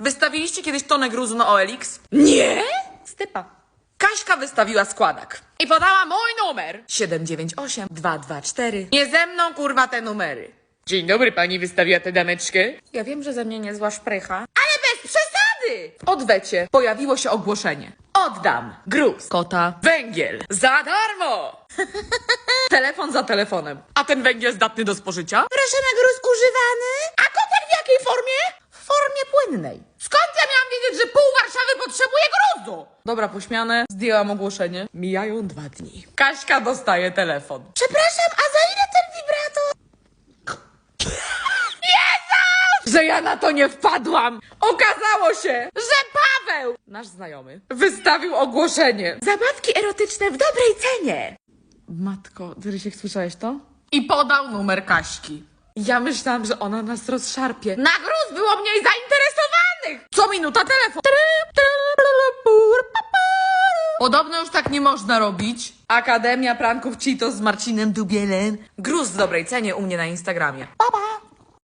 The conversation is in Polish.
Wystawiliście kiedyś tonę gruzu na OLX? Nie? Stypa. Kaśka wystawiła składak. I podała mój numer. 798 224. Nie ze mną, kurwa, te numery. Dzień dobry, pani wystawiła tę dameczkę. Ja wiem, że ze mnie niezła szprycha. Ale bez przesady! W odwecie pojawiło się ogłoszenie. Oddam gruz, kota, węgiel za darmo! Telefon za telefonem. A ten węgiel zdatny do spożycia? Proszę na gruz używany. A kotek w jakiej formie? W formie płynnej. Skąd ja miałam wiedzieć, że pół Warszawy potrzebuje gruzu? Dobra, pośmiane, zdjęłam ogłoszenie. Mijają dwa dni. Kaśka dostaje telefon. Przepraszam, a za ile ten wibrator? Jezu! Że ja na to nie wpadłam! Okazało się, że Paweł, nasz znajomy, wystawił ogłoszenie. Zabawki erotyczne w dobrej cenie. Matko, Rysiek, słyszałeś to? I podał numer Kaśki. Ja myślałam, że ona nas rozszarpie. Na gruz było mniej minuta telefon. Podobno już tak nie można robić. Akademia Pranków Cheetos z Marcinem Dubielem. Gruz w dobrej cenie u mnie na Instagramie. Pa, pa.